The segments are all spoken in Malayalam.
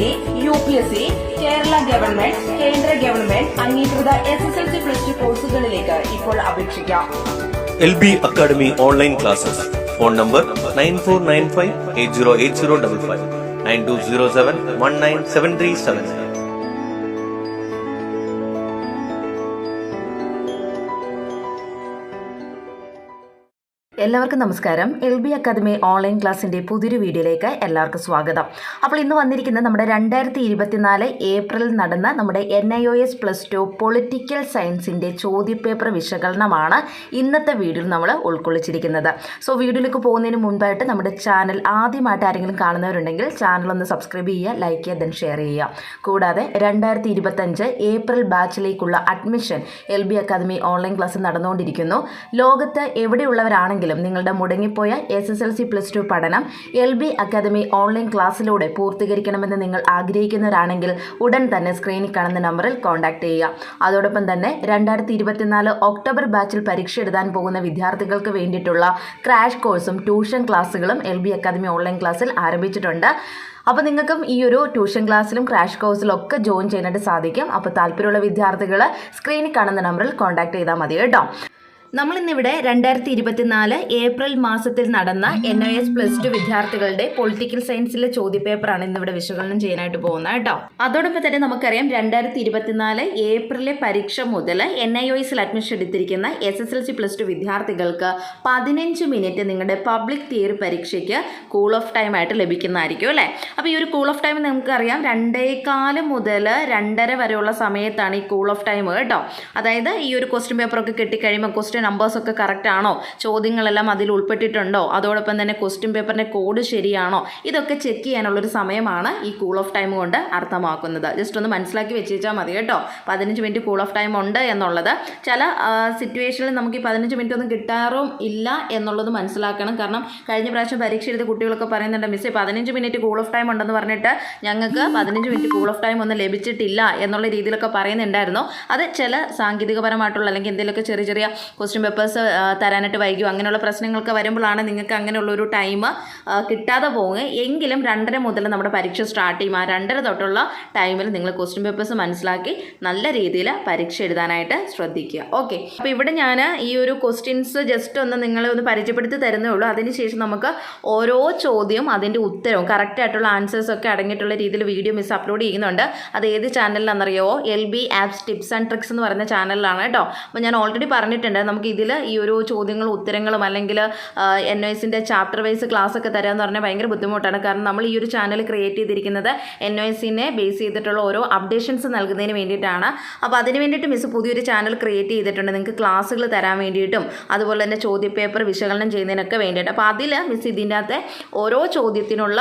C U P S C Kerala government കേന്ദ്ര ഗവൺമെന്റ് അംഗീകൃത S S L C plus two കോഴ്സുകളിലേക്ക് ഇപ്പോൾ അപേക്ഷിക്കാം. L B academy online classes phone number nine four nine five eight zero eight zero double five nine two zero seven one nine seven three seven എല്ലാവർക്കും നമസ്കാരം. എൽ ബി അക്കാദമി ഓൺലൈൻ ക്ലാസ്സിന്റെ പുതിയൊരു വീഡിയോയിലേക്ക് എല്ലാവർക്കും സ്വാഗതം. അപ്പോൾ ഇന്ന് വന്നിരിക്കുന്നത് നമ്മുടെ രണ്ടായിരത്തി ഇരുപത്തിനാല് ഏപ്രിലിൽ നടന്ന നമ്മുടെ N I O S plus two political സയൻസിന്റെ ചോദ്യപേപ്പർ വിശകലനമാണ് ഇന്നത്തെ വീഡിയോയിൽ നമ്മൾ ഉൾക്കൊള്ളിച്ചിരിക്കുന്നത്. സോ വീഡിയോയിലേക്ക് പോകുന്നതിന് മുൻപായിട്ട് നമ്മുടെ ചാനൽ ആദ്യമായിട്ട് ആരെങ്കിലും കാണുന്നവരുണ്ടെങ്കിൽ ചാനൽ ഒന്ന് സബ്സ്ക്രൈബ് ചെയ്യുക ലൈക്ക് ചെയ്യുക ദെൻ ഷെയർ ചെയ്യുക. കൂടാതെ രണ്ടായിരത്തി ഇരുപത്തഞ്ച് April ബാച്ചിലേക്കുള്ള admission L B academy online class നടന്നുകൊണ്ടിരിക്കുന്നു. ലോകത്ത് എവിടെയുള്ളവരാണെങ്കിലും നിങ്ങളുടെ മുടങ്ങിപ്പോയ S S L C plus two പഠനം എൽ ബി അക്കാദമി ഓൺലൈൻ ക്ലാസ്സിലൂടെ പൂർത്തീകരിക്കണമെന്ന് നിങ്ങൾ ആഗ്രഹിക്കുന്നവരാണെങ്കിൽ ഉടൻ തന്നെ സ്ക്രീനിൽ കാണുന്ന നമ്പറിൽ കോൺടാക്ട് ചെയ്യുക. അതോടൊപ്പം തന്നെ രണ്ടായിരത്തി ഇരുപത്തിനാല് ഒക്ടോബർ ബാച്ചിൽ പരീക്ഷ എഴുതാൻ പോകുന്ന വിദ്യാർത്ഥികൾക്ക് വേണ്ടിയിട്ടുള്ള ക്രാഷ് കോഴ്സും ട്യൂഷൻ ക്ലാസ്സുകളും എൽ ബി അക്കാദമി ഓൺലൈൻ ക്ലാസ്സിൽ ആരംഭിച്ചിട്ടുണ്ട്. അപ്പോൾ നിങ്ങൾക്കും ഈ ഒരു ട്യൂഷൻ ക്ലാസ്സിലും ക്രാഷ് കോഴ്സിലും ഒക്കെ ജോയിൻ ചെയ്യാനായിട്ട് സാധിക്കും. അപ്പോൾ താല്പര്യമുള്ള വിദ്യാർത്ഥികൾ സ്ക്രീനിൽ കാണുന്ന നമ്പറിൽ കോൺടാക്ട് ചെയ്താൽ മതി കേട്ടോ. നമ്മളിന്നിവിടെ രണ്ടായിരത്തി ഇരുപത്തിനാല് ഏപ്രിൽ മാസത്തിൽ നടന്ന N I S plus two വിദ്യാർത്ഥികളുടെ പൊളിറ്റിക്കൽ സയൻസിലെ ചോദ്യപേപ്പറാണ് ഇന്നിവിടെ വിശകലനം ചെയ്യാനായിട്ട് പോകുന്നത് കേട്ടോ. അതോടൊപ്പം തന്നെ നമുക്കറിയാം രണ്ടായിരത്തി ഇരുപത്തിനാല് ഏപ്രിലെ പരീക്ഷ മുതൽ എൻ ഐ ഒ എസിൽ അഡ്മിഷൻ എടുത്തിരിക്കുന്ന S S L C plus two വിദ്യാർത്ഥികൾക്ക് പതിനഞ്ച് മിനിറ്റ് നിങ്ങളുടെ പബ്ലിക് തിയറി പരീക്ഷയ്ക്ക് കൂൾ ഓഫ് ടൈം ആയിട്ട് ലഭിക്കുന്നതായിരിക്കും അല്ലേ? അപ്പോൾ ഈ ഒരു കൂൾ ഓഫ് ടൈം നമുക്കറിയാം രണ്ടേകാൽ മുതൽ രണ്ടര വരെയുള്ള സമയത്താണ് ഈ കൂൾ ഓഫ് ടൈം കേട്ടോ. അതായത് ഈ ഒരു ക്വസ്റ്റ്യൻ പേപ്പറൊക്കെ കിട്ടിക്കഴിയുമ്പോൾ ക്വസ്റ്റ്യൻ നമ്പേഴ്സൊക്കെ കറക്റ്റ് ആണോ? ചോദ്യങ്ങളെല്ലാം അതിൽ ഉൾപ്പെട്ടിട്ടുണ്ടോ? അതോടൊപ്പം തന്നെ ക്വസ്റ്റ്യൻ പേപ്പറിന്റെ കോഡ് ശരിയാണോ? ഇതൊക്കെ ചെക്ക് ചെയ്യാനുള്ളൊരു സമയമാണ് ഈ കൂൾ ഓഫ് ടൈം കൊണ്ട് അർത്ഥമാക്കുന്നത്. ജസ്റ്റ് ഒന്ന് മനസ്സിലാക്കി വെച്ചാൽ മതി കേട്ടോ. പതിനഞ്ച് മിനിറ്റ് കൂൾ ഓഫ് ടൈം ഉണ്ട് എന്നുള്ളത്. ചില സിറ്റുവേഷനിൽ നമുക്ക് ഈ പതിനഞ്ച് മിനിറ്റ് ഒന്നും കിട്ടാറും ഇല്ല എന്നുള്ളത് മനസ്സിലാക്കണം. കാരണം കഴിഞ്ഞ പ്രാവശ്യം പരീക്ഷ എഴുതിയ കുട്ടികളൊക്കെ പറയുന്നുണ്ട് മിസ്സേ പതിനഞ്ച് മിനിറ്റ് കൂൾ ഓഫ് ടൈം ഉണ്ടെന്ന് പറഞ്ഞിട്ട് ഞങ്ങൾക്ക് പതിനഞ്ച് മിനിറ്റ് കൂൾ ഓഫ് ടൈം ഒന്നും ലഭിച്ചിട്ടില്ല എന്നുള്ള രീതിയിലൊക്കെ പറയുന്നുണ്ടായിരുന്നു. അത് ചില സാങ്കേതികപരമായിട്ടുള്ള അല്ലെങ്കിൽ എന്തെങ്കിലുമൊക്കെ ചെറിയ ചെറിയ ക്വസ്റ്റ്യൻ പേപ്പേഴ്സ് തരാനായിട്ട് വൈകും അങ്ങനെയുള്ള പ്രശ്നങ്ങളൊക്കെ വരുമ്പോഴാണ് നിങ്ങൾക്ക് അങ്ങനെയുള്ളൊരു ടൈം കിട്ടാതെ പോകുക എങ്കിലും രണ്ടര മുതൽ നമ്മുടെ പരീക്ഷ സ്റ്റാർട്ട് ചെയ്യും. ആ രണ്ടര തൊട്ടുള്ള ടൈമിൽ നിങ്ങൾ ക്വസ്റ്റ്യൻ പേപ്പേഴ്സ് മനസ്സിലാക്കി നല്ല രീതിയിൽ പരീക്ഷ എഴുതാനായിട്ട് ശ്രദ്ധിക്കുക. ഓക്കെ. അപ്പോൾ ഇവിടെ ഞാൻ ഈ ഒരു ക്വസ്റ്റ്യൻസ് ജസ്റ്റ് ഒന്ന് നിങ്ങളെ ഒന്ന് പരിചയപ്പെടുത്തി തരുന്നേ ഉള്ളൂ. അതിനുശേഷം നമുക്ക് ഓരോ ചോദ്യവും അതിന്റെ ഉത്തരവും കറക്റ്റായിട്ടുള്ള ആൻസേഴ്സ് ഒക്കെ അടങ്ങിയിട്ടുള്ള രീതിയിൽ വീഡിയോ മിസ് അപ്ലോഡ് ചെയ്യുന്നുണ്ട്. അത് ഏത് ചാനലിലാണെന്നറിയോ L B apps tips and tricks എന്ന് പറയുന്ന ചാനലിലാണ് കേട്ടോ. അപ്പോൾ ഞാൻ ഓൾറെഡി പറഞ്ഞിട്ടുണ്ട്. നമുക്ക് ഇതിൽ ഈ ഒരു ചോദ്യങ്ങളും ഉത്തരങ്ങളും അല്ലെങ്കിൽ എൻ എസിന്റെ ചാപ്റ്റർ വൈസ് ക്ലാസ് ഒക്കെ തരാമെന്ന് പറഞ്ഞാൽ ഭയങ്കര ബുദ്ധിമുട്ടാണ്. കാരണം നമ്മൾ ഈ ഒരു ചാനൽ ക്രിയേറ്റ് ചെയ്തിരിക്കുന്നത് എൻ ഒ എസിനെ ബേസ് ചെയ്തിട്ടുള്ള ഓരോ അപ്ഡേഷൻസ് നൽകുന്നതിന് വേണ്ടിയിട്ടാണ്. അപ്പോൾ അതിന് വേണ്ടിയിട്ട് മിസ് പുതിയൊരു ചാനൽ ക്രിയേറ്റ് ചെയ്തിട്ടുണ്ട്. നിങ്ങൾക്ക് ക്ലാസ്സുകൾ തരാൻ വേണ്ടിയിട്ടും അതുപോലെ തന്നെ ചോദ്യപേപ്പർ വിശകലനം ചെയ്യുന്നതിനൊക്കെ വേണ്ടിയിട്ട്. അപ്പോൾ അതിൽ മിസ് ഇതിന്റെ അകത്തെ ഓരോ ചോദ്യത്തിനുള്ള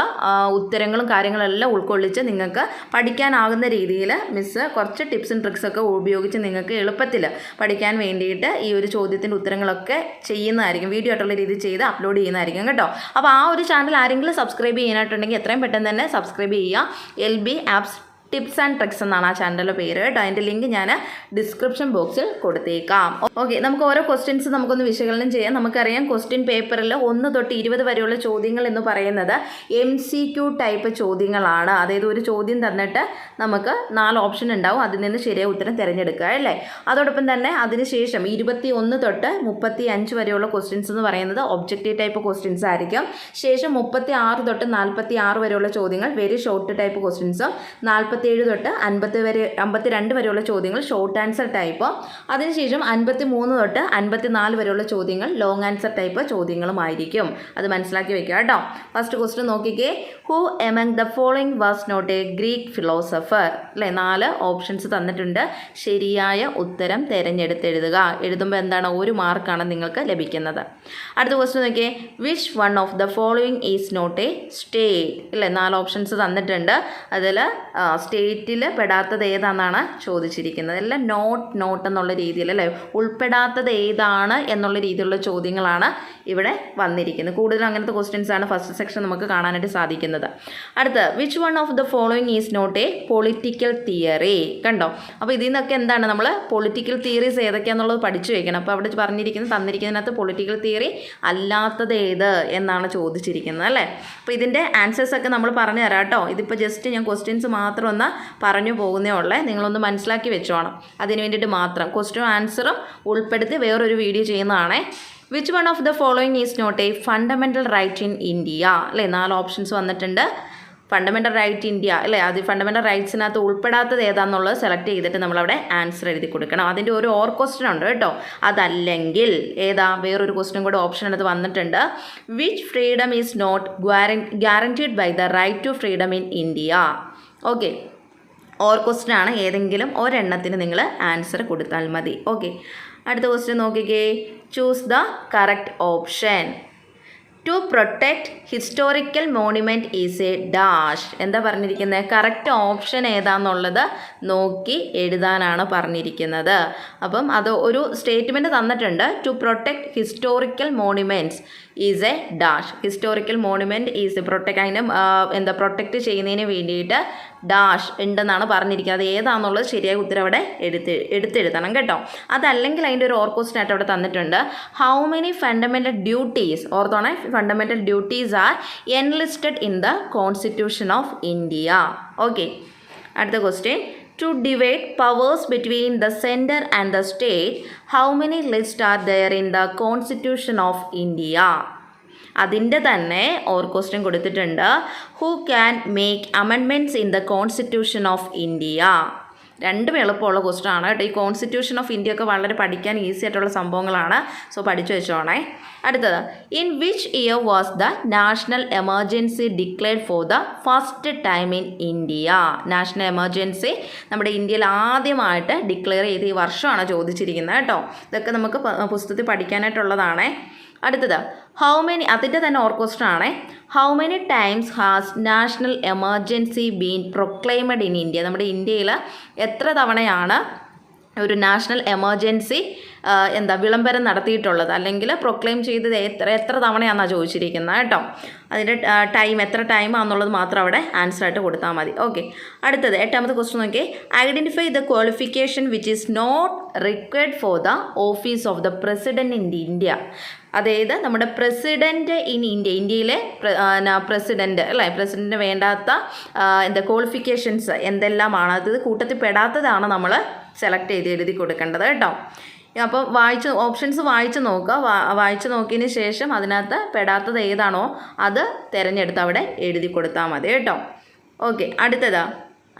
ഉത്തരങ്ങളും കാര്യങ്ങളെല്ലാം ഉൾക്കൊള്ളിച്ച് നിങ്ങൾക്ക് പഠിക്കാനാകുന്ന രീതിയിൽ മിസ് കുറച്ച് ടിപ്സും ട്രിക്സൊക്കെ ഉപയോഗിച്ച് നിങ്ങൾക്ക് എളുപ്പത്തിൽ പഠിക്കാൻ വേണ്ടിയിട്ട് ഈ ഒരു ചോദ്യത്തിന്റെ ഉത്തരങ്ങളൊക്കെ ചെയ്യുന്നതായിരിക്കും. വീഡിയോ ആയിട്ടുള്ള രീതിയിൽ ചെയ്ത് അപ്ലോഡ് ചെയ്യുന്നതായിരിക്കും കേട്ടോ. അപ്പോൾ ആ ഒരു ചാനൽ ആരെങ്കിലും സബ്സ്ക്രൈബ് ചെയ്യാനായിട്ടുണ്ടെങ്കിൽ എത്രയും പെട്ടെന്ന് തന്നെ സബ്സ്ക്രൈബ് ചെയ്യുക. L B apps tips and tricks എന്നാണ് ആ ചാനലിന്റെ പേര്. കേട്ടോ അതിന്റെ ലിങ്ക് ഞാൻ ഡിസ്ക്രിപ്ഷൻ ബോക്സിൽ കൊടുത്തേക്കാം. ഓക്കെ നമുക്ക് ഓരോ ക്വസ്റ്റ്യൻസ് നമുക്കൊന്ന് വിശകലനം ചെയ്യാം. നമുക്കറിയാം ക്വസ്റ്റ്യൻ പേപ്പറിൽ ഒന്ന് തൊട്ട് ഇരുപത് വരെയുള്ള ചോദ്യങ്ങൾ എന്ന് പറയുന്നത് എം സി ടൈപ്പ് ചോദ്യങ്ങളാണ്. അതായത് ഒരു ചോദ്യം തന്നിട്ട് നമുക്ക് നാല് ഓപ്ഷൻ ഉണ്ടാവും. അതിൽ നിന്ന് ശരിയായ ഉത്തരം തിരഞ്ഞെടുക്കുക അല്ലേ? അതോടൊപ്പം തന്നെ അതിനുശേഷം ഇരുപത്തി ഒന്ന് തൊട്ട് മുപ്പത്തി അഞ്ച് വരെയുള്ള ക്വസ്റ്റ്യൻസ് എന്ന് പറയുന്നത് ഒബ്ജക്റ്റീവ് ടൈപ്പ് ക്വസ്റ്റ്യൻസ് ആയിരിക്കും. ശേഷം മുപ്പത്തി ആറ് തൊട്ട് നാൽപ്പത്തി ആറ് വരെയുള്ള ചോദ്യങ്ങൾ വെരി ഷോർട്ട് ടൈപ്പ് ക്വസ്റ്റ്യൻസും നാൽപ്പത്തി നാൽപ്പത്തേഴ് തൊട്ട് അൻപത്തി വരെ അമ്പത്തി രണ്ട് വരെയുള്ള ചോദ്യങ്ങൾ ഷോർട്ട് ആൻസർ ടൈപ്പ് അതിനുശേഷം അൻപത്തി മൂന്ന് തൊട്ട് അൻപത്തി നാല് വരെയുള്ള ചോദ്യങ്ങൾ ലോങ് ആൻസർ ടൈപ്പ് ചോദ്യങ്ങളുമായിരിക്കും. അത് മനസ്സിലാക്കി വെക്കുക കേട്ടോ. ഫസ്റ്റ് ക്വസ്റ്റ്യൻ നോക്കിക്കേ. Who among the following was not a Greek philosopher അല്ലേ? നാല് ഓപ്ഷൻസ് തന്നിട്ടുണ്ട്. ശരിയായ ഉത്തരം തിരഞ്ഞെടുത്തെഴുതുക. എഴുതുമ്പോൾ എന്താണ്? ഒരു മാർക്കാണ് നിങ്ങൾക്ക് ലഭിക്കുന്നത്. അടുത്ത ക്വസ്റ്റ്യൻ നോക്കിയേ which one of the following is not a state അല്ലേ? നാല് ഓപ്ഷൻസ് തന്നിട്ടുണ്ട്. അതിൽ സ്റ്റേറ്റിൽ പെടാത്തത് ഏതാണെന്നാണ് ചോദിച്ചിരിക്കുന്നത്. എല്ലാം നോട്ട് നോട്ട് എന്നുള്ള രീതിയിൽ അല്ലേ? ഉൾപ്പെടാത്തത് ഏതാണ് എന്നുള്ള രീതിയിലുള്ള ചോദ്യങ്ങളാണ് ഇവിടെ വന്നിരിക്കുന്നത് കൂടുതലും അങ്ങനത്തെ ക്വസ്റ്റ്യൻസ് ആണ് ഫസ്റ്റ് സെക്ഷൻ നമുക്ക് കാണാനായിട്ട് സാധിക്കുന്നത്. അടുത്ത which one of the following is not a political theory കണ്ടോ? അപ്പോൾ ഇതിൽ നിന്നൊക്കെ എന്താണ് നമ്മൾ പൊളിറ്റിക്കൽ തിയറീസ് ഏതൊക്കെയാണെന്നുള്ളത് പഠിച്ചു വയ്ക്കണം അപ്പോൾ അവിടെ പറഞ്ഞിരിക്കുന്നത് തന്നിരിക്കുന്നതിനകത്ത് പൊളിറ്റിക്കൽ തിയറി അല്ലാത്തത് ഏത് എന്നാണ് ചോദിച്ചിരിക്കുന്നത് അല്ലേ? അപ്പോൾ ഇതിന്റെ ആൻസേഴ്സ് ഒക്കെ നമ്മൾ പറഞ്ഞു തരാം കേട്ടോ. ഇതിപ്പോൾ ജസ്റ്റ് ഞാൻ ക്വസ്റ്റ്യൻസ് മാത്രം ഒന്ന് പറഞ്ഞു പോകുന്നേ ഉള്ളേ. നിങ്ങളൊന്ന് മനസ്സിലാക്കി വെച്ചോണം അതിന് വേണ്ടിയിട്ട് മാത്രം. ക്വസ്റ്റ്യൻ ആൻസറും ഉൾപ്പെടുത്തി വേറൊരു video ചെയ്യുന്നതാണേ. Which one of the following is not a fundamental right in India അല്ലേ? നാല് ഓപ്ഷൻസ് വന്നിട്ടുണ്ട്. ഫണ്ടമെന്റൽ റൈറ്റ് ഇന്ത്യ അല്ലേ? അത് ഫണ്ടമെന്റൽ റൈറ്റ്സിനകത്ത് ഉൾപ്പെടാത്തത് ഏതാണെന്നുള്ളത് സെലക്ട് ചെയ്തിട്ട് നമ്മളവിടെ ആൻസർ എഴുതി കൊടുക്കണം. അതിന്റെ ഒരു ഓർ ക്വസ്റ്റ്യൻ ഉണ്ട് കേട്ടോ. അതല്ലെങ്കിൽ ഏതാ? വേറൊരു ക്വസ്റ്റ്യൻ കൂടെ ഓപ്ഷൻ എടുത്ത് വന്നിട്ടുണ്ട്. Which freedom is not guaranteed by the right to freedom in India okay or question ആണ്. ഏതെങ്കിലും ഒരെണ്ണത്തിന് നിങ്ങൾ ആൻസർ കൊടുത്താൽ മതി. ഓക്കെ അടുത്ത ക്വസ്റ്റ്യൻ നോക്കിക്കേ. Choose the correct option to protect historical monument is a dash എന്താ പറഞ്ഞിരിക്കുന്നത് കറക്റ്റ് ഓപ്ഷൻ ഏതാണെന്നുള്ളത് നോക്കി എഴുതാനാണ് പറഞ്ഞിരിക്കുന്നത്. അപ്പം അത് ഒരു സ്റ്റേറ്റ്മെന്റ് തന്നിട്ടുണ്ട്. To protect historical monuments is a dash historical monument is protect അതിനെ എന്താ പ്രൊട്ടക്റ്റ് ചെയ്യുന്നതിന് വേണ്ടിയിട്ട് ഡാഷ് ഉണ്ടെന്നാണ് പറഞ്ഞിരിക്കുന്നത്. ഏതാണെന്നുള്ളത് ശരിയായ ഉത്തരം അവിടെ എടുത്ത് എടുത്തെഴുതണം കേട്ടോ. അതല്ലെങ്കിൽ അതിന്റെ ഒരു ഓർക്കോസ്റ്റ് ക്വസ്റ്റൻ ആയിട്ട് അവിടെ തന്നിട്ടുണ്ട്. How many fundamental duties ഓർത്തോണേ fundamental duties are enlisted in the constitution of India okay അടുത്ത question to divide powers between the centre and the state how many list are there in the constitution of India അതിന്റെ തന്നെ ഓർ ക്വസ്റ്റ്യൻ കൊടുത്തിട്ടുണ്ട്. Who can make അമെൻമെന്റ്സ് in the constitution of India രണ്ടും എളുപ്പമുള്ള ആണ് കേട്ടോ. ഈ കോൺസ്റ്റിറ്റ്യൂഷൻ ഓഫ് ഇന്ത്യ ഒക്കെ വളരെ പഠിക്കാൻ ഈസി ആയിട്ടുള്ള സംഭവങ്ങളാണ്. സോ പഠിച്ചു വെച്ചോണേ. അടുത്തത് in which year was the national emergency declared for the first time in India national emergency നമ്മുടെ ഇന്ത്യയിൽ ആദ്യമായിട്ട് ഡിക്ലെയർ ചെയ്ത ഈ വർഷമാണ് ചോദിച്ചിരിക്കുന്നത് കേട്ടോ. ഇതൊക്കെ നമുക്ക് പുസ്തകത്തിൽ പഠിക്കാനായിട്ടുള്ളതാണേ. അടുത്തത് ഹൗ മെനി അതിന്റെ തന്നെ ഓർക്കോസ്റ്റർ ആണ്. How many times has national emergency been proclaimed in India നമ്മുടെ ഇന്ത്യയിൽ എത്ര തവണയാണ് ഒരു നാഷണൽ എമർജൻസി എന്താ വിളംബരം നടത്തിയിട്ടുള്ളത്? അല്ലെങ്കിൽ പ്രൊക്ലെയിം ചെയ്തത് എത്ര എത്ര തവണയാണെന്നാണ് ചോദിച്ചിരിക്കുന്നത്? കേട്ടോ. അതിന്റെ ടൈം എത്ര ടൈം ആണെന്നുള്ളത് മാത്രം അവിടെ ആൻസർ ആയിട്ട് കൊടുത്താൽ മതി. ഓക്കെ അടുത്തത് എട്ടാമത്തെ ക്വസ്റ്റ്യൻ നോക്കി identify the qualification which is not required for the office of the president in India അതായത് നമ്മുടെ പ്രസിഡന്റ് ഇൻ ഇന്ത്യ ഇന്ത്യയിലെ പ്രസിഡന്റ് അല്ലേ? പ്രസിഡന്റിന് വേണ്ടാത്ത എന്താ ക്വാളിഫിക്കേഷൻസ് എന്തെല്ലാമാണ്? അത് കൂട്ടത്തിൽ പെടാത്തതാണ് നമ്മൾ സെലക്ട് ചെയ്ത് എഴുതി കൊടുക്കേണ്ടത് കേട്ടോ. അപ്പോൾ വായിച്ച് ഓപ്ഷൻസ് വായിച്ച് നോക്കുക. വായിച്ച് നോക്കിയതിന് ശേഷം അതിനകത്ത് പെടാത്തത് ഏതാണോ അത് തിരഞ്ഞെടുത്ത് അവിടെ എഴുതി കൊടുത്താൽ മതി കേട്ടോ. ഓക്കെ അടുത്തതാ.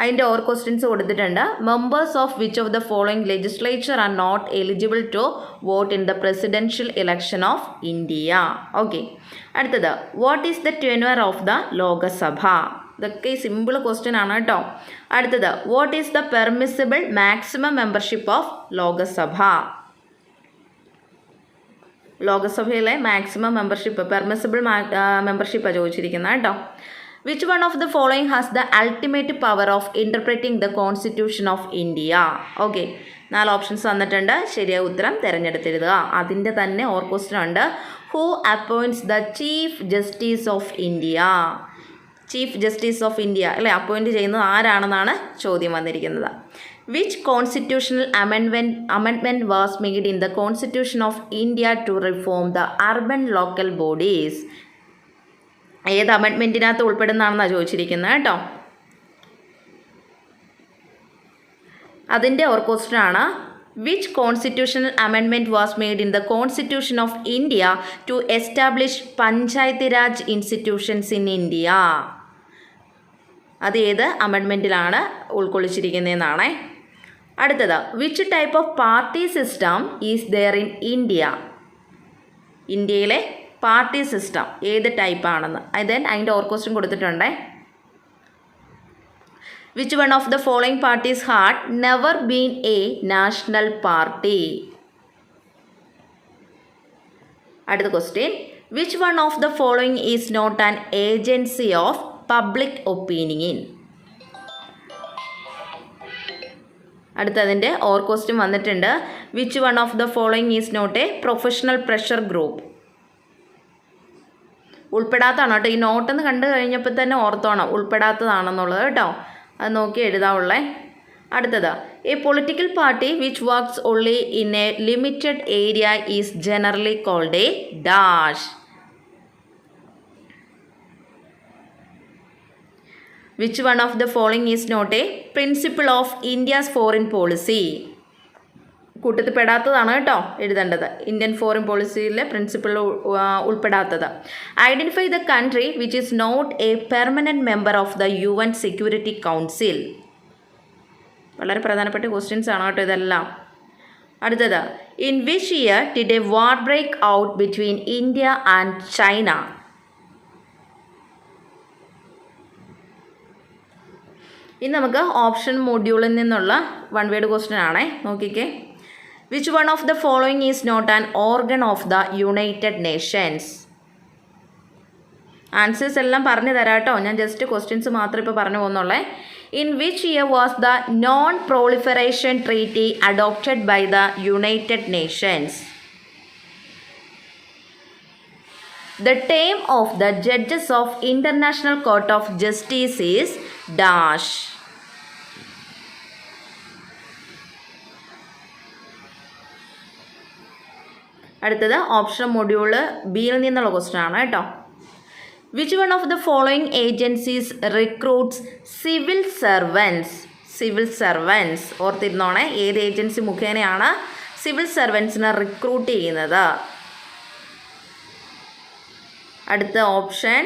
അതിന്റെ ഓർ ക്വസ്റ്റ്യൻസ് കൊടുത്തിട്ടുണ്ട്. Members of which of the following legislature are not eligible to vote in the presidential election of India okay അടുത്തത് what is the tenure of the Lok Sabha? ഇതൊക്കെ സിമ്പിൾ ക്വസ്റ്റ്യൻ ആണ് കേട്ടോ. അടുത്തത് what is the permissible maximum membership of Lok Sabha? ലോകസഭയിലെ maximum membership permissible മെമ്പർഷിപ്പാണ് ചോദിച്ചിരിക്കുന്നത് കേട്ടോ. Which one of the following has the ultimate power of interpreting the constitution of India okay നാല് ഓപ്ഷൻസ് വന്നിട്ടുണ്ട്. ശരിയായ ഉത്തരം തിരഞ്ഞെടുത്തിരുതുക അതിന്റെ തന്നെ ഓർ ക്വസ്റ്റ്യൻ ഉണ്ട്. Who appoints the chief justice of India chief justice of India അല്ലെ? അപ്പോയിന്റ് ചെയ്യുന്നത് ആരാണെന്നാണ് ചോദ്യം വന്നിരിക്കുന്നത്. Which constitutional അമെൻമെന്റ് അമെൻമെന്റ് was made in the constitution of India to reform the urban local bodies ഏത് അമെൻമെന്റിനകത്ത് ഉൾപ്പെടുന്നതാണെന്നാണ് ചോദിച്ചിരിക്കുന്നത് കേട്ടോ? അതിന്റെ ഓർ ക്വസ്റ്റ്യൻ ആണ് which constitutional അമെൻമെന്റ് was made in the constitution of India to establish panchayat Raj institutions in India അത് ഏത് അമെൻമെന്റിലാണ് ഉൾക്കൊള്ളിച്ചിരിക്കുന്നതെന്നാണേ അടുത്തത് which type of party system is there in India ഇന്ത്യയിലെ പാർട്ടി സിസ്റ്റം ഏത് ടൈപ്പാണെന്ന്. ദെൻ അതിന്റെ or question കൊടുത്തിട്ടുണ്ടേ. Which one of the following parties had never been a national party അടുത്ത question which one of the following is not an agency of public opinion അടുത്തതിന്റെ or question വന്നിട്ടുണ്ട്. Which one of the following is not a professional pressure group ഉൾപ്പെടാത്തതാണ് കേട്ടോ. ഈ നോട്ടെന്ന് കണ്ടു കഴിഞ്ഞപ്പോൾ തന്നെ ഓർത്തോണം ഉൾപ്പെടാത്തതാണെന്നുള്ളത് കേട്ടോ. അത് നോക്കി എഴുതാവുള്ളേ അടുത്തത് a political party which works only in a limited area is generally called a dash which one of the following is not a principle of India's foreign policy കൂട്ടത്തിൽ പെടാത്തതാണ് കേട്ടോ എഴുതേണ്ടത്. ഇന്ത്യൻ ഫോറിൻ പോളിസിയിലെ principle ഉൾപ്പെടാത്തത്. Identify the country which is not a permanent member of the U N security council വളരെ പ്രധാനപ്പെട്ട ക്വസ്റ്റ്യൻസ് ആണ് കേട്ടോ ഇതെല്ലാം. അടുത്തത് in which year did a war break out between India and China ഇനി നമുക്ക് ഓപ്ഷൻ മൊഡ്യൂളിൽ നിന്നുള്ള വൺ വേഡ് ക്വസ്റ്റ്യൻ ആണേ. നോക്കിക്കേ. Which one of the following is not an organ of the United Nations answers എല്ലാം പറഞ്ഞു തരാം കേട്ടോ ഞാൻ ജസ്റ്റ് ക്വസ്റ്റ്യൻസ് മാത്രമേ ഇപ്പോൾ പറഞ്ഞു പോകുന്നുള്ളേ. In which year was the non proliferation treaty adopted by the United Nations The term of the judges of International Court of Justice is dash. അടുത്തത് ഓപ്ഷൻ മൊഡ്യൂൾ ബിയിൽ നിന്നുള്ള ക്വസ്റ്റൻ ആണ് കേട്ടോ. Which one of the following agencies recruits civil servants civil servants ഓർത്തിരുന്നോണേ ഏത് ഏജൻസി മുഖേനയാണ് സിവിൽ സെർവൻസിനെ റിക്രൂട്ട് ചെയ്യുന്നത്? അടുത്ത ഓപ്ഷൻ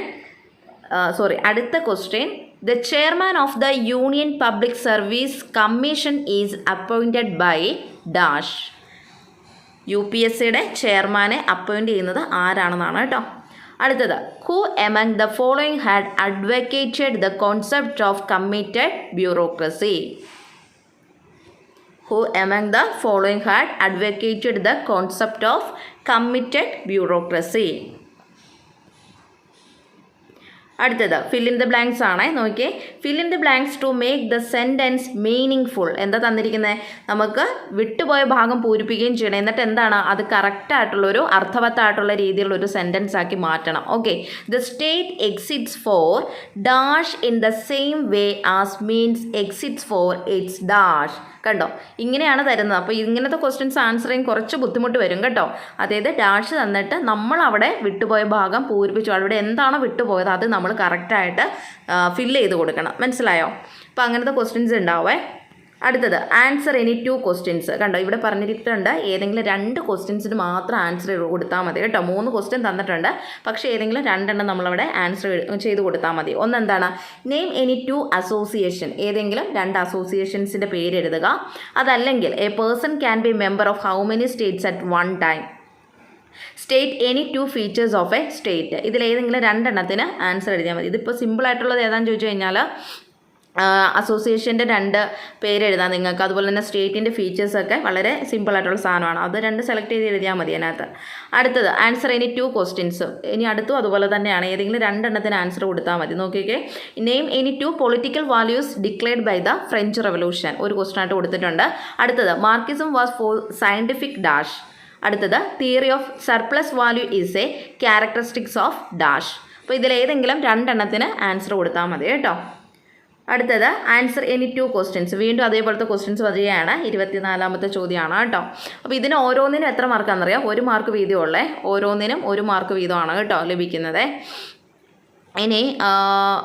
സോറി അടുത്ത question the chairman of the union public service commission is appointed by dash U P S സിയുടെ ചെയർമാനെ അപ്പോയിന്റ് ചെയ്യുന്നത് ആരാണെന്നാണ് കേട്ടോ. അടുത്തത് who among the following had advocated the concept of committed bureaucracy who among the following had advocated the concept of committed bureaucracy അടുത്തത് ഫിൽ ഇൻ ദ ബ്ലാങ്ക്സ് ആണ് നോക്കിയേ. Fill in the blanks to make the sentence meaning full എന്താ തന്നിരിക്കുന്നത് നമുക്ക് വിട്ടുപോയ ഭാഗം പൂരിപ്പിക്കുകയും ചെയ്യണം. എന്നിട്ട് എന്താണ്? അത് കറക്റ്റായിട്ടുള്ളൊരു അർത്ഥവത്തായിട്ടുള്ള രീതിയിലുള്ള ഒരു സെന്റൻസ് ആക്കി മാറ്റണം. Okay the state exists for dash in the same way as means exists for its dash കണ്ടോ? ഇങ്ങനെയാണ് തരുന്നത്. അപ്പോൾ ഇങ്ങനത്തെ ക്വസ്റ്റ്യൻസ് ആൻസർ ചെയ്യാൻ കുറച്ച് ബുദ്ധിമുട്ട് വരും കേട്ടോ. അതായത് ഡാഷ് തന്നിട്ട് നമ്മൾ അവിടെ വിട്ടുപോയ ഭാഗം പൂരിപ്പിച്ചു. അവിടെ എന്താണോ വിട്ടുപോയത് അത് നമ്മൾ കറക്റ്റായിട്ട് ഫില്ല് ചെയ്ത് കൊടുക്കണം. മനസ്സിലായോ? അപ്പോൾ അങ്ങനത്തെ ക്വസ്റ്റ്യൻസ് ഉണ്ടാവേ. അടുത്തത് ആൻസർ എനി ടു ക്വസ്റ്റ്യൻസ് കണ്ടോ ഇവിടെ പറഞ്ഞിട്ടുണ്ട് ഏതെങ്കിലും രണ്ട് ക്വസ്റ്റ്യൻസിന് മാത്രം ആൻസർ കൊടുത്താൽ മതി. കേട്ടോ മൂന്ന് ക്വസ്റ്റ്യൻ തന്നിട്ടുണ്ട്. പക്ഷേ ഏതെങ്കിലും രണ്ടെണ്ണം നമ്മളവിടെ ആൻസർ ചെയ്ത് കൊടുത്താൽ മതി. ഒന്നെന്താണ്? നെയിം എനി ടു അസോസിയേഷൻ ഏതെങ്കിലും രണ്ട് അസോസിയേഷൻസിന്റെ പേര് എഴുതുക. അതല്ലെങ്കിൽ a person can be member of how many states at one time state any two features of a state ഇതിലേതെങ്കിലും രണ്ടെണ്ണത്തിന് ആൻസർ എഴുതിയാൽ മതി. ഇതിപ്പോൾ സിമ്പിളായിട്ടുള്ളത് ഏതാണെന്ന് ചോദിച്ചു കഴിഞ്ഞാൽ അസോസിയേഷന്റെ രണ്ട് പേര് എഴുതാം നിങ്ങൾക്ക്. അതുപോലെ തന്നെ സ്റ്റേറ്റിന്റെ ഫീച്ചേഴ്സൊക്കെ വളരെ സിമ്പിളായിട്ടുള്ള സാധനമാണ്. അത് രണ്ട് സെലക്ട് ചെയ്ത് എഴുതിയാൽ മതി അതിനകത്ത്. അടുത്തത് ആൻസർ ഇനി ടു ക്വസ്റ്റ്യൻസ് ഇനി അടുത്തും അതുപോലെ തന്നെയാണ്. ഏതെങ്കിലും രണ്ടെണ്ണത്തിന് ആൻസർ കൊടുത്താൽ മതി. നോക്കിക്കേ. Name any two political values declared by the French revolution ഒരു ക്വസ്റ്റൻ ആയിട്ട് കൊടുത്തിട്ടുണ്ട്. അടുത്തത് Marxism was for scientific dash അടുത്തത് theory of surplus value is a characteristics of dash അപ്പോൾ ഇതിലേതെങ്കിലും രണ്ടെണ്ണത്തിന് ആൻസർ കൊടുത്താൽ മതി കേട്ടോ. അടുത്തത് ആൻസർ എനി ടു ക്വസ്റ്റ്യൻസ് വീണ്ടും അതേപോലത്തെ ക്വസ്റ്റ്യൻസ് വരികയാണ്. ഇരുപത്തിനാലാമത്തെ ചോദ്യമാണ് കേട്ടോ. അപ്പോൾ ഇതിന് ഓരോന്നിനും എത്ര മാർക്കാണെന്നറിയാം ഒരു മാർക്ക് വീതമുള്ളേ ഓരോന്നിനും ഒരു മാർക്ക് വീതമാണ് കേട്ടോ ലഭിക്കുന്നത്. ഇനി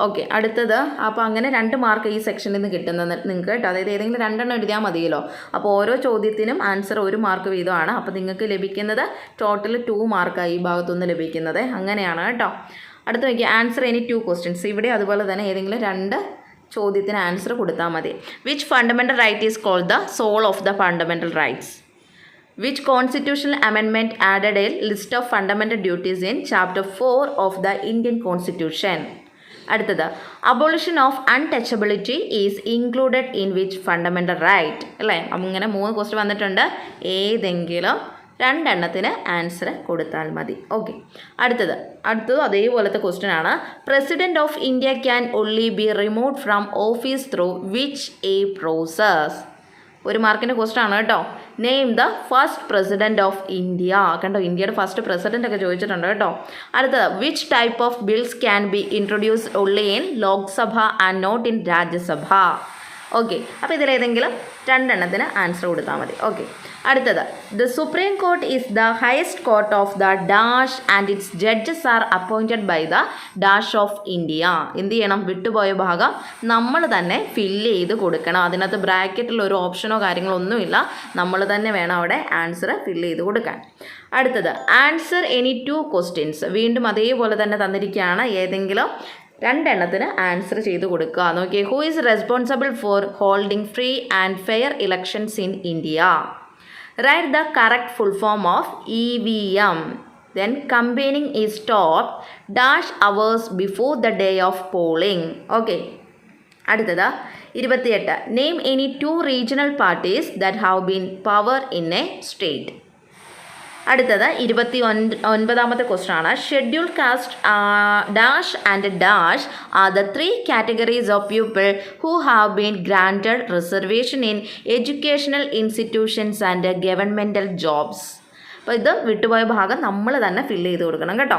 ഓക്കെ അടുത്തത്. അപ്പോൾ അങ്ങനെ രണ്ട് മാർക്ക് ഈ സെക്ഷനിൽ നിന്ന് കിട്ടുന്നത് നിങ്ങൾക്ക് കേട്ടോ. അതായത് ഏതെങ്കിലും രണ്ടെണ്ണം എഴുതിയാൽ മതിയല്ലോ. അപ്പോൾ ഓരോ ചോദ്യത്തിനും ആൻസർ ഒരു മാർക്ക് വീതമാണ്. അപ്പോൾ നിങ്ങൾക്ക് ലഭിക്കുന്നത് ടോട്ടൽ ടു മാർക്കാണ് ഈ ഭാഗത്തുനിന്ന് ലഭിക്കുന്നത്. അങ്ങനെയാണ് കേട്ടോ. അടുത്ത നോക്കി ആൻസർ എനി ടു ക്വസ്റ്റ്യൻസ് ഇവിടെ അതുപോലെ തന്നെ ഏതെങ്കിലും രണ്ട് ചോദ്യത്തിന് ആൻസർ കൊടുത്താൽ മതി. Which fundamental right is called the soul of the fundamental rights which constitutional അമെൻമെന്റ് added a list of fundamental duties in chapter four of the Indian constitution അടുത്തത് abolition of untouchability is included in which fundamental right അല്ലേ? അങ്ങനെ മൂന്ന് ക്വസ്റ്റ്യൻ വന്നിട്ടുണ്ട്. ഏതെങ്കിലും രണ്ടെണ്ണത്തിന് ആൻസർ കൊടുത്താൽ മതി. ഓക്കെ അടുത്തത്. അടുത്തത് അതേപോലത്തെ ക്വസ്റ്റ്യൻ ആണ്. President of India can only be remove from office through which a process ഒരു മാർക്കിന്റെ ക്വസ്റ്റൻ ആണ് കേട്ടോ. Name the first president of India കണ്ടോ? ഇന്ത്യയുടെ ഫസ്റ്റ് പ്രസിഡന്റ് ഒക്കെ ചോദിച്ചിട്ടുണ്ട് കേട്ടോ. അടുത്തത്. Which type of bills can be introduce only in Lok Sabha and not in Rajya Sabha okay അപ്പോൾ ഇതിലേതെങ്കിലും രണ്ടെണ്ണത്തിന് ആൻസർ കൊടുത്താൽ മതി. ഓക്കെ അടുത്തത്. The supreme court is the highest court of the dash and its judges are appointed by the dash of India എന്ത് ചെയ്യണം? വിട്ടുപോയ ഭാഗം നമ്മൾ തന്നെ ഫില്ല് ചെയ്ത് കൊടുക്കണം. അതിനകത്ത് ബ്രാക്കറ്റിൽ ഒരു ഓപ്ഷനോ കാര്യങ്ങളോ ഒന്നുമില്ല. നമ്മൾ തന്നെ വേണം അവിടെ ആൻസർ ഫില്ല് ചെയ്ത് കൊടുക്കാൻ. അടുത്തത്. ആൻസർ എനി ടു ക്വസ്റ്റ്യൻസ് വീണ്ടും അതേപോലെ തന്നെ തന്നിരിക്കുകയാണ്. ഏതെങ്കിലും രണ്ടെണ്ണത്തിന് ആൻസർ ചെയ്ത് കൊടുക്കുക. നോക്കിയേ who is responsible for holding free and fair elections in India write the correct full form of E V M then campaigning is stop dash hours before the day of polling okay അടുത്തത് ഇരുപത്തിയെട്ട്. Name any two regional parties that have been power in a state അടുത്തത് ഇരുപത്തി ഒൻപതാമത്തെ ക്വസ്റ്റൻ ആണ്. Schedule caste dash and dash are the three categories of people who have been granted reservation in educational institutions and governmental jobs അപ്പോൾ ഇത് വിട്ടുപോയ ഭാഗം നമ്മൾ തന്നെ ഫില്ല് ചെയ്ത് കൊടുക്കണം കേട്ടോ.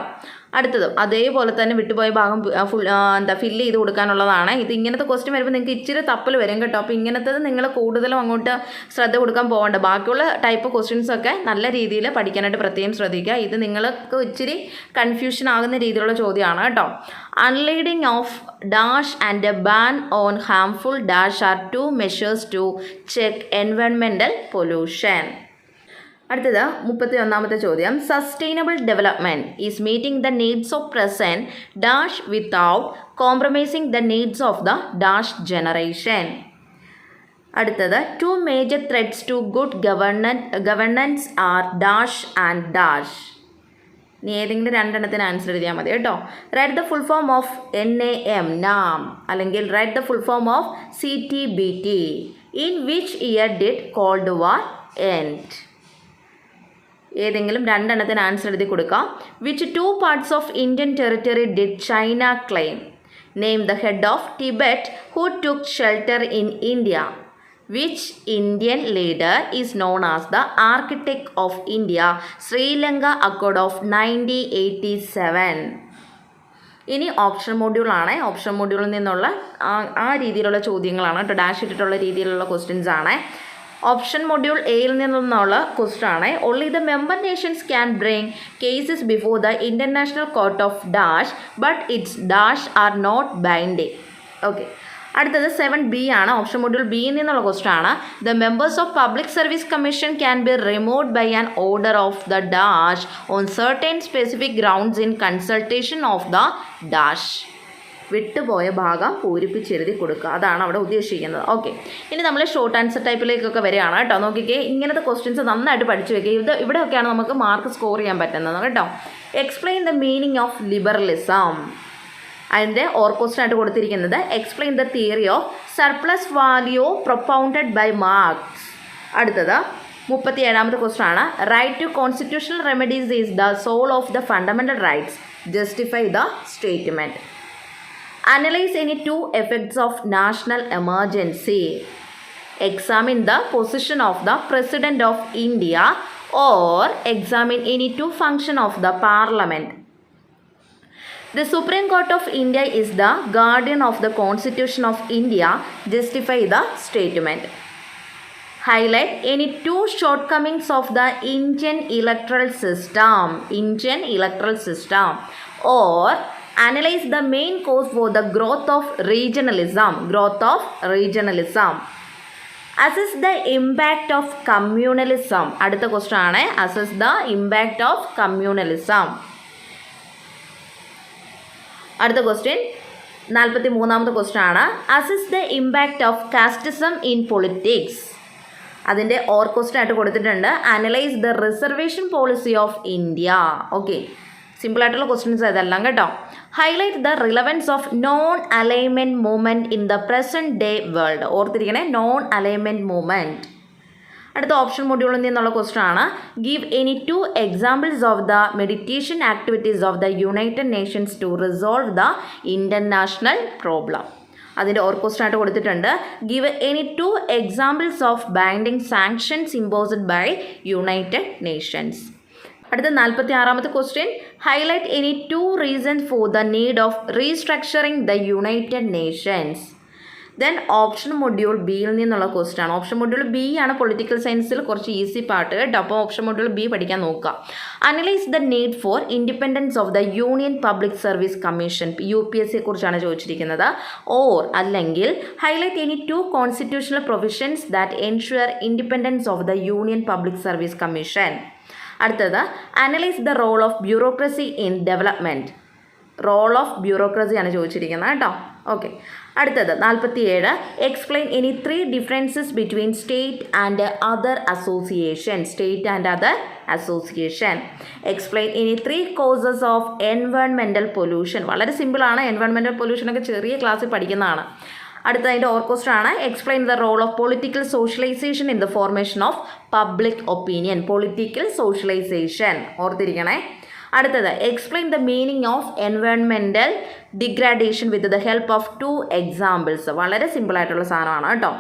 അടുത്തത്. അതേപോലെ തന്നെ വിട്ടുപോയ ഭാഗം ഫുൾ എന്താ ഫില്ല് ചെയ്ത് കൊടുക്കാനുള്ളതാണ്. ഇത് ഇങ്ങനത്തെ ക്വസ്റ്റ്യൻ വരുമ്പോൾ നിങ്ങൾക്ക് ഇച്ചിരി തപ്പൽ വരും കേട്ടോ. അപ്പോൾ ഇങ്ങനത്തത് നിങ്ങൾ കൂടുതലും അങ്ങോട്ട് ശ്രദ്ധ കൊടുക്കാൻ പോകണ്ട ബാക്കിയുള്ള ടൈപ്പ് ക്വസ്റ്റ്യൻസൊക്കെ നല്ല രീതിയിൽ പഠിക്കാനായിട്ട് പ്രത്യേകം ശ്രദ്ധിക്കുക. ഇത് നിങ്ങൾക്ക് ഇച്ചിരി കൺഫ്യൂഷൻ ആകുന്ന രീതിയിലുള്ള ചോദ്യമാണ് കേട്ടോ. Unleading of dash and a ban on harmful dash are two measures to check എൻവയൺമെന്റൽ pollution അടുത്തത് മുപ്പത്തി ഒന്നാമത്തെ ചോദ്യം. Sustainable development is meeting the needs of present dash without compromising the needs of the dash generation അടുത്തത് two major threats to good governance governance are dash and dash നീ ഏതെങ്കിലും രണ്ടെണ്ണത്തിന് ആൻസർ എഴുതിയാൽ മതി കേട്ടോ. Write the full form of N A M NAM അല്ലെങ്കിൽ write the full form of C T B T in which year did cold war end ഏതെങ്കിലും രണ്ടെണ്ണത്തിന് ആൻസർ എഴുതി കൊടുക്കാം. Which two parts of Indian territory did China claim name the head of Tibet who took shelter in India which Indian leader is known as the architect of India Sri Lanka accord of nineteen eighty seven ഇനി ഓപ്ഷൻ മൊഡ്യൂളാണ് ഓപ്ഷൻ മൊഡ്യൂളിൽ നിന്നുള്ള ആ രീതിയിലുള്ള ചോദ്യങ്ങളാണ് കേട്ടോ. ഡാഷ് ഇട്ടിട്ടുള്ള രീതിയിലുള്ള ക്വസ്റ്റ്യൻസ് ആണ്. ഓപ്ഷൻ മൊഡ്യൂൾ എയിൽ നിന്നുള്ള ക്വസ്റ്റൻ ആണ്. Only the member nations can bring cases before the international court of dash but its dash are not binding okay അടുത്തത് സെവൻ ബി ആണ്. ഓപ്ഷൻ മൊഡ്യൂൾ ബിയിൽ നിന്നുള്ള ക്വസ്റ്റൻ ആണ്. The members of public service commission can be removed by an order of the dash on certain specific grounds in consultation of the dash വിട്ടുപോയ ഭാഗം പൂരിപ്പിച്ചെഴുതി കൊടുക്കുക. അതാണ് അവിടെ ഉദ്ദേശിക്കുന്നത്. ഓക്കെ ഇനി നമ്മൾ ഷോർട്ട് ആൻസർ ടൈപ്പിലേക്കൊക്കെ വരികയാണ് കേട്ടോ. നോക്കിക്കേ ഇങ്ങനത്തെ ക്വസ്റ്റ്യൻസ് നന്നായിട്ട് പഠിച്ചു വെക്കുക ഇത് ഇവിടെയൊക്കെയാണ് നമുക്ക് മാർക്ക് സ്കോർ ചെയ്യാൻ പറ്റുന്നത് കേട്ടോ. Explain the meaning of liberalism അതിന്റെ ഓർക്കോസ്റ്റായിട്ട് കൊടുത്തിരിക്കുന്നത് explain the theory of surplus value propounded by Marx അടുത്തത് മുപ്പത്തി ഏഴാമത്തെ ക്വസ്റ്റൻ ആണ്. Right to constitutional remedies is the soul of the fundamental rights justify the statement Analyze any two effects of national emergency. Examine the position of the President of India or examine any two function of the Parliament. The Supreme Court of India is the guardian of the Constitution of India. Justify the statement. Highlight any two shortcomings of the Indian electoral system. Indian electoral system. Or analyze the main cause for the growth of regionalism growth of regionalism assess the impact of communalism അടുത്ത ക്വസ്റ്റൻ ആണ് assess the impact of communalism അടുത്ത ക്വസ്റ്റ്യൻ നാൽപ്പത്തി മൂന്നാമത്തെ ക്വസ്റ്റൻ ആണ് assess the impact of casteism in politics അതിന്റെ ഓർ ക്വസ്റ്റൻ ആയിട്ട് കൊടുത്തിട്ടുണ്ട് analyse the reservation policy of India okay സിമ്പിളായിട്ടുള്ള ക്വസ്റ്റ്യൻസ് ഇതെല്ലാം കേട്ടോ. Highlight the relevance of non alignment movement in the present day world ഓർത്തിരിക്കണേ non alignment movement അടുത്ത ഓപ്ഷൻ മൊഡ്യൂളിൽ നിന്നുള്ള ക്വസ്റ്റൻ ആണ്. Give any two examples of the meditation activities of the United Nations to resolve the international problem അതിന്റെ ഓർ ക്വസ്റ്റ്യൻ ആയിട്ട് കൊടുത്തിട്ടുണ്ട്. Give any two examples of binding sanctions imposed by United Nations അടുത്ത നാൽപ്പത്തി ആറാമത്തെ question highlight any two reason for the need of restructuring the United Nations then option module ബിയിൽ നിന്നുള്ള ക്വസ്റ്റ്യൻ ആണ്. ഓപ്ഷൻ മൊഡ്യൂൾ ബി ആണ് പൊളിറ്റിക്കൽ സയൻസിൽ കുറച്ച് ഈസി പാർട്ട് കേട്ടോ അപ്പോൾ ഓപ്ഷൻ മൊഡ്യൂൾ ബി പഠിക്കാൻ നോക്കുക. Analyse the need for independence of the union public service commission U P S സിയെ കുറിച്ചാണ് ചോദിച്ചിരിക്കുന്നത്. ഓർ അല്ലെങ്കിൽ highlight any two constitutional provisions that ensure independence of the union public service commission അടുത്തത് analyse the role of bureaucracy in development role of ബ്യൂറോക്രസിയാണ് ചോദിച്ചിരിക്കുന്നത് കേട്ടോ. ഓക്കെ അടുത്തത് നാൽപ്പത്തിയേഴ് explain any three differences between state and other association state and other association explain any three causes of എൻവയോൺമെന്റൽ pollution വളരെ സിമ്പിളാണ് എൻവയോൺമെന്റൽ പൊല്യൂഷനൊക്കെ ചെറിയ ക്ലാസ്സിൽ പഠിക്കുന്നതാണ്. അടുത്ത അതിന്റെ ഓർക്കോസ്റ്റർ ആണ് explain the role of political socialisation in the formation of public opinion political socialisation ഓർത്തിരിക്കണേ. അടുത്തത് explain the meaning of എൻവയോൺമെന്റൽ degradation with the help of two examples വളരെ സിമ്പിളായിട്ടുള്ള സാധനമാണ് കേട്ടോ.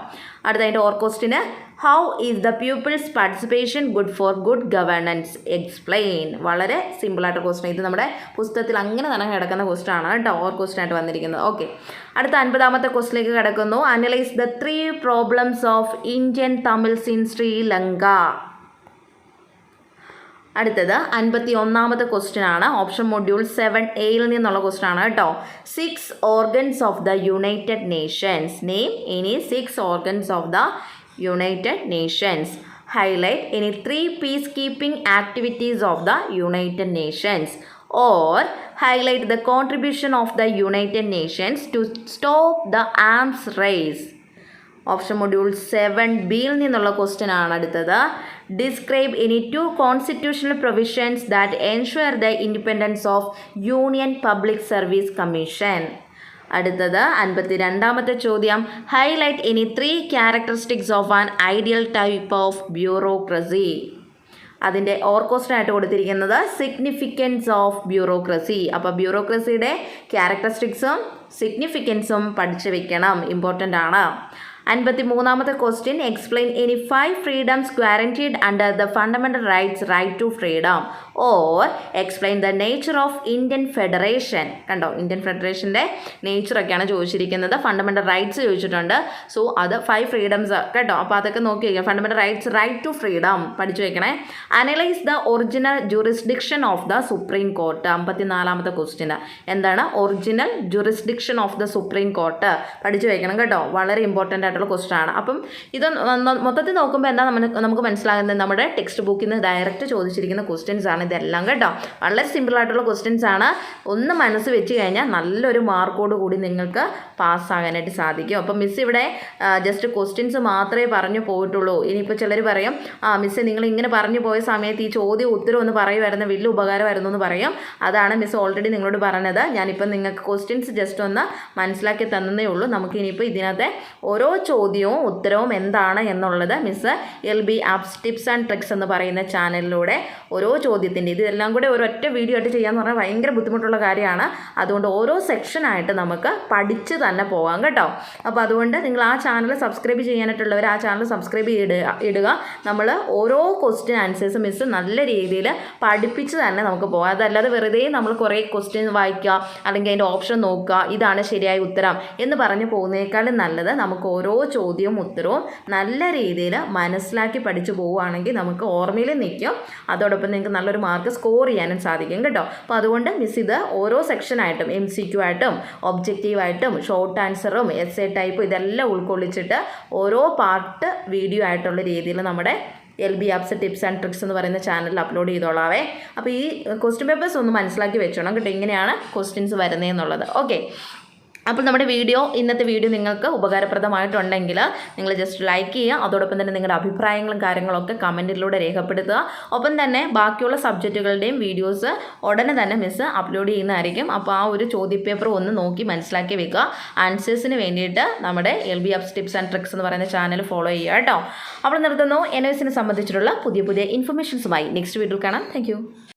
അടുത്തതിന്റെ ഓർക്കോസ്റ്റിന് how is the people's participation good for good governance explain വളരെ സിമ്പിളായിട്ട് ക്വസ്റ്റൻ ഇത് നമ്മുടെ പുസ്തകത്തിൽ അങ്ങനെ തന്നെ കിടക്കുന്ന ക്വസ്റ്റൻ ആണ് കേട്ടോ. ഓർ ക്വസ്റ്റൻ ആയിട്ട് വന്നിരിക്കുന്നത്. ഓക്കെ അടുത്ത അൻപതാമത്തെ ക്വസ്റ്റിലേക്ക് കിടക്കുന്നു. Analyse the three problems of Indian Tamils in Sri Lanka അടുത്തത് അൻപത്തി ഒന്നാമത്തെ ക്വസ്റ്റ്യൻ ആണ് ഓപ്ഷൻ മൊഡ്യൂൾ സെവൻ എയിൽ നിന്നുള്ള ക്വസ്റ്റ്യൻ ആണ് കേട്ടോ. Six organs of the United Nations name ഇനി six organs of the United Nations highlight ഇനി three peacekeeping activities of the United Nations or highlight the contribution of the United Nations to stop the arms race option module seven ബിയിൽ നിന്നുള്ള ക്വസ്റ്റ്യൻ ആണ് അടുത്തത് describe any two constitutional provisions that ensure the independence of Union Public Service Commission അടുത്തത് അൻപത്തി രണ്ടാമത്തെ ചോദ്യം. Highlight any three characteristics of an ideal type of bureaucracy അതിന്റെ ഓർക്കോസ്റ്റായിട്ട് കൊടുത്തിരിക്കുന്നത് സിഗ്നിഫിക്കൻസ് ഓഫ് ബ്യൂറോക്രസി അപ്പോൾ ബ്യൂറോക്രസിയുടെ ക്യാരക്ടറിസ്റ്റിക്സും സിഗ്നിഫിക്കൻസും പഠിച്ചു വെക്കണം. ഇമ്പോർട്ടന്റ് ആണ്. അൻപത്തി മൂന്നാമത്തെ question explain any five freedoms guaranteed under the fundamental rights right to freedom or explain the nature of Indian federation കണ്ടോ ഇന്ത്യൻ ഫെഡറേഷന്റെ നേച്ചറൊക്കെയാണ് ചോദിച്ചിരിക്കുന്നത്. ഫണ്ടമെന്റൽ റൈറ്റ്സ് ചോദിച്ചിട്ടുണ്ട്. സോ അത് ഫൈവ് ഫ്രീഡംസ് കേട്ടോ? അപ്പോൾ അതൊക്കെ നോക്കി വയ്ക്കുക fundamental rights right to freedom പഠിച്ചു വയ്ക്കണേ analyse the original jurisdiction of the supreme court അമ്പത്തിനാലാമത്തെ question എന്താണ്? Original jurisdiction of the supreme court പഠിച്ചു വയ്ക്കണം കേട്ടോ. വളരെ ഇമ്പോർട്ടന്റ് ആയിട്ടുള്ള ക്വസ്റ്റ്യൻ ആണ്. അപ്പം ഇത് മൊത്തത്തിൽ നോക്കുമ്പോൾ എന്താ നമ്മൾ നമുക്ക് മനസ്സിലാകുന്നത്? നമ്മുടെ ടെക്സ്റ്റ് ബുക്കിൽ നിന്ന് ഡയറക്റ്റ് ചോദിച്ചിരിക്കുന്ന ക്വസ്റ്റ്യൻസ് ആണ് ഇതെല്ലാം കേട്ടോ. വളരെ സിമ്പിൾ ആയിട്ടുള്ള ക്വസ്റ്റ്യൻസ് ആണ്. ഒന്ന് മനസ്സ് വെച്ച് കഴിഞ്ഞാൽ നല്ലൊരു മാർക്കോട് കൂടി നിങ്ങൾക്ക് പാസ്സാകാനായിട്ട് സാധിക്കും. അപ്പം മിസ് ഇവിടെ ജസ്റ്റ് ക്വസ്റ്റ്യൻസ് മാത്രമേ പറഞ്ഞു പോയിട്ടുള്ളൂ. ഇനിയിപ്പോൾ ചിലർ പറയും ആ മിസ് നിങ്ങൾ ഇങ്ങനെ പറഞ്ഞു പോയ സമയത്ത് ഈ ചോദ്യം ഉത്തരം ഒന്ന് പറയുമായിരുന്നു വലിയ ഉപകാരമായിരുന്നു എന്ന് പറയും. അതാണ് മിസ് ഓൾറെഡി നിങ്ങളോട് പറഞ്ഞത്. ഞാനിപ്പം നിങ്ങൾക്ക് ക്വസ്റ്റ്യൻസ് ജസ്റ്റ് ഒന്ന് മനസ്സിലാക്കി തന്നതേ ഉള്ളൂ. നമുക്ക് ഇനിയിപ്പോൾ ഇതിനകത്തെ ഓരോ ചോദ്യവും ഉത്തരവും എന്താണ് എന്നുള്ളത് miss L B apps tips and tricks എന്ന് പറയുന്ന ചാനലിലൂടെ ഓരോ ചോദ്യത്തിന്റെ ഇതെല്ലാം കൂടെ ഒരൊറ്റ വീഡിയോ ആയിട്ട് ചെയ്യാന്ന് പറഞ്ഞാൽ ഭയങ്കര ബുദ്ധിമുട്ടുള്ള കാര്യമാണ്. അതുകൊണ്ട് ഓരോ സെക്ഷനായിട്ട് നമുക്ക് പഠിച്ച് തന്നെ പോകാം കേട്ടോ. അപ്പോൾ അതുകൊണ്ട് നിങ്ങൾ ആ ചാനൽ സബ്സ്ക്രൈബ് ചെയ്യാനായിട്ടുള്ളവർ ആ ചാനൽ സബ്സ്ക്രൈബ് ചെയ്യുക ഇടുക. നമ്മൾ ഓരോ ക്വസ്റ്റ്യൻ ആൻസേഴ്സ് മിസ് നല്ല രീതിയിൽ പഠിപ്പിച്ച് തന്നെ നമുക്ക് പോകാം അതല്ലാതെ വെറുതെ നമ്മൾ കുറേ ക്വസ്റ്റ്യൻ വായിക്കുക അല്ലെങ്കിൽ അതിന്റെ ഓപ്ഷൻ നോക്കുക ഇതാണ് ശരിയായ ഉത്തരം എന്ന് പറഞ്ഞ് പോകുന്നതിനേക്കാളും നല്ലത് നമുക്ക് ഓരോ ചോദ്യവും ഉത്തരവും നല്ല രീതിയിൽ മനസ്സിലാക്കി പഠിച്ചു പോവുകയാണെങ്കിൽ നമുക്ക് ഓർമ്മയിൽ നിൽക്കും. അതോടൊപ്പം നിങ്ങൾക്ക് നല്ലൊരു മാർക്ക് സ്കോർ ചെയ്യാനും സാധിക്കും കേട്ടോ. അപ്പോൾ അതുകൊണ്ട് മിസ് ഇത് ഓരോ സെക്ഷനായിട്ടും എം സി ക്യു ആയിട്ടും ഒബ്ജക്റ്റീവായിട്ടും ഷോർട്ട് ആൻസറും എസ് എ ടൈപ്പും ഇതെല്ലാം ഉൾക്കൊള്ളിച്ചിട്ട് ഓരോ പാർട്ട് വീഡിയോ ആയിട്ടുള്ള രീതിയിൽ നമ്മുടെ L B apps tips and tricks എന്ന് പറയുന്ന ചാനലിൽ അപ്ലോഡ് ചെയ്തോളാവേ. അപ്പോൾ ഈ ക്വസ്റ്റ്യൻ പേപ്പേഴ്സ് ഒന്ന് മനസ്സിലാക്കി വെച്ചോണം കേട്ടോ. ഇങ്ങനെയാണ് ക്വസ്റ്റ്യൻസ് വരുന്നതെന്നുള്ളത്. ഓക്കെ അപ്പോൾ നമ്മുടെ വീഡിയോ ഇന്നത്തെ വീഡിയോ നിങ്ങൾക്ക് ഉപകാരപ്രദമായിട്ടുണ്ടെങ്കിൽ നിങ്ങൾ ജസ്റ്റ് ലൈക്ക് ചെയ്യുക. അതോടൊപ്പം തന്നെ നിങ്ങളുടെ അഭിപ്രായങ്ങളും കാര്യങ്ങളൊക്കെ കമന്റിലൂടെ രേഖപ്പെടുത്തുക. ഒപ്പം തന്നെ ബാക്കിയുള്ള സബ്ജക്റ്റുകളുടെയും വീഡിയോസ് ഉടനെ തന്നെ മിസ് അപ്ലോഡ് ചെയ്യുന്നതായിരിക്കും. അപ്പോൾ ആ ഒരു ചോദ്യപേപ്പർ ഒന്ന് നോക്കി മനസ്സിലാക്കി വെക്കുക. ആൻസേഴ്സിന് വേണ്ടിയിട്ട് നമ്മുടെ L B apps tips and tricks എന്ന് പറയുന്ന ചാനൽ ഫോളോ ചെയ്യുക കേട്ടോ. അപ്പോൾ നിർത്തുന്നു. എൻ എസിനെ സംബന്ധിച്ചിട്ടുള്ള പുതിയ പുതിയ ഇൻഫർമേഷൻസുമായി നെക്സ്റ്റ് വീഡിയോ കാണാം. താങ്ക്